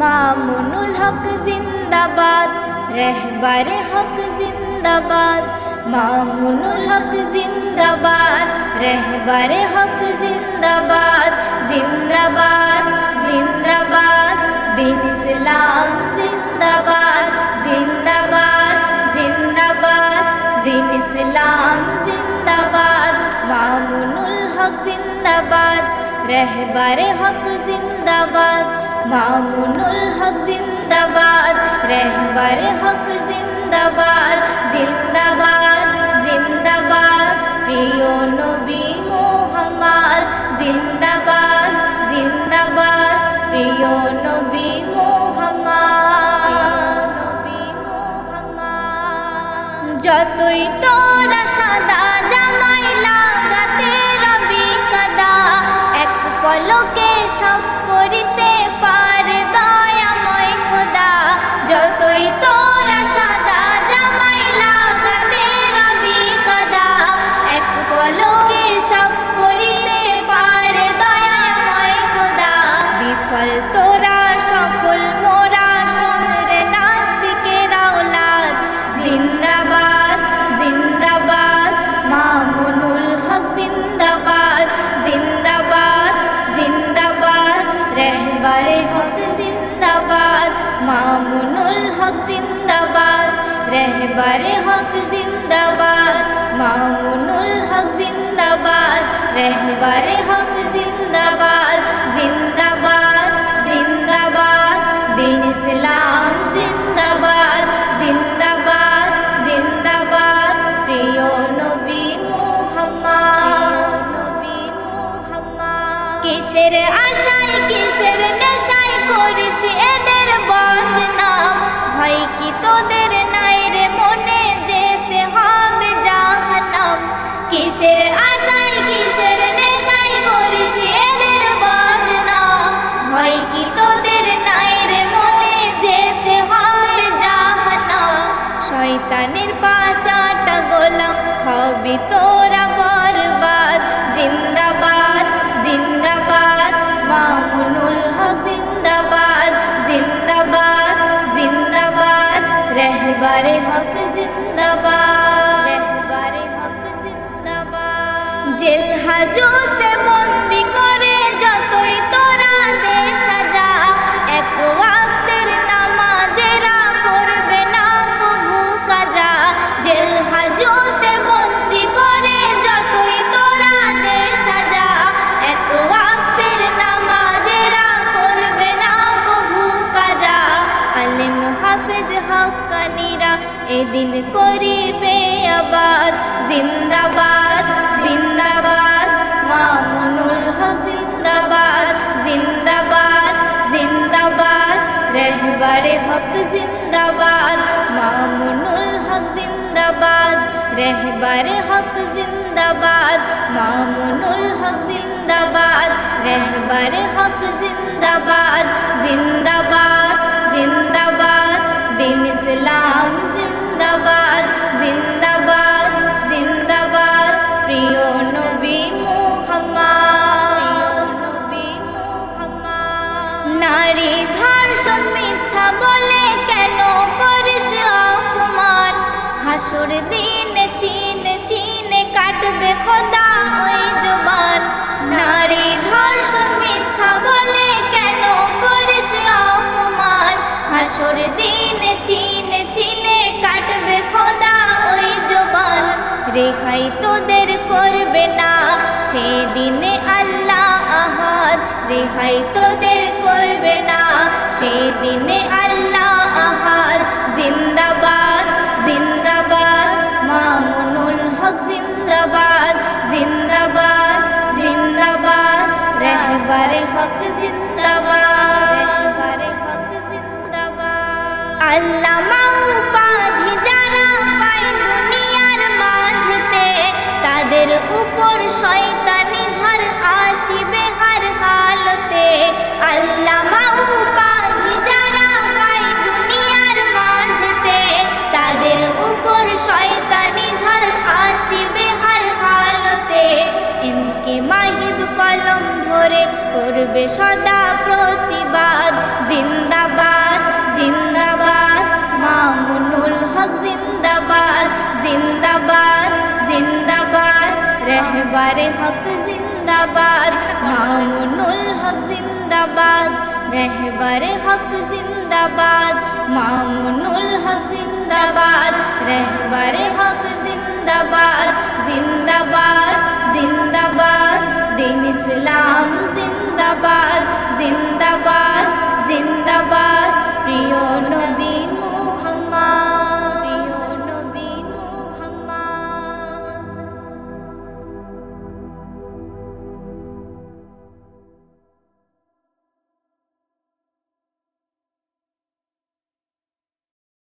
মামুনুল হক জিন্দাবাদ, রহবারে হক জিন্দাবাদ, মামুনুল হক জিন্দাবাদ, রহবারে হক জিন্দাবাদ জিন্দাবাদ জিন্দাবাদ, দিন ইসলাম জিন্দাবাদ জিন্দাবাদ জিন্দাবাদ, দিন ইসলাম জিন্দাবাদ, মামুনুল হক জিন্দাবাদ, রহবারে হক জিন্দাবাদ মামুনুল হক জিন্দাবাদ, রহবারে হক জিন্দাবাদ জিন্দাবাদ জিন্দাবাদ, প্রিয় নবী মোহাম্মদ, জিন্দাবাদ জিন্দাবাদ, প্রিয় নবী মোহাম্মদ নবী মোহাম্মদ। যতই তোরা সাদা রহবারে হক জিন্দাবাদ মামুনুল হক জিন্দাবাদ রহবারে হক জিন্দাবাদ মামুনুল হক জিন্দাবাদ রহবারে হবি তোরা বরবাদ জিন্দাবাদ জিন্দাবাদ, মামুনুল হক জিন্দাবাদ। জিন্দাবাদ জিন্দাবাদ, রহবারে হক জিন্দাবাদ। রহবারে হক জিন্দাবাদ। জেল হাজতে বন্দি করে যতই এদিন করিবে আবাদ। জিন্দাবাদ জিন্দাবাদ, মামুনুল হক জিন্দাবাদ। জিন্দাবাদ জিন্দাবাদ, রহবারে হক জিন্দাবাদ। মামুনুল হক জিন্দাবাদ, রহবারে হক জিন্দাবাদ। মামুনুল হক জিন্দাবাদ, রহবারে হক জিন্দাবাদ। জিন্দাবাদ জিন্দাবাদ, দিন ইসলাম ধর্ষণ মিথ্যা বলে কেন করিস অপমান? হাসুর দিন চিনে চিনে কাটবে খোদা ওই জবান। নারী ধর্ষণ মিথ্যা বলে কেন করিস অপমান? হাসুর দিন চিনে চিনে কাটবে খোদা ওই জবান। রেখাই তোদের করবে না, সেদিনে আল্লাহ আহাদ। রেহাই না সেদিনে আল্লাহ আহাদ জিন্দাবাদ জিন্দাবাদ, মামুনুল হক জিন্দাবাদ। জিন্দাবাদ জিন্দাবাদ রহবারে হক জিন্দাবাদ, রহবারে হক জিন্দাবাদ। আল্লামা উপাধি যারা পায় দুনিয়ার মাঝতে, তাদের উপর শয়তানি করবে সদা প্রতিবাদ। জিন্দাবাদ জিন্দাবাদ, মামুনুল হক জিন্দাবাদ। জিন্দাবাদ জিন্দাবাদ, রেহবারে হক জিন্দাবাদ। মামুনুল হক জিন্দাবাদ, রহবারে হক জিন্দাবাদ। মামুনুল হক জিন্দাবাদ, রহবারে হক জিন্দাবাদ। জিন্দাবাদ জিন্দাবাদ, দিন ইসলাম জিন্দাবাদ। জিন্দাবাদ জিন্দাবাদ।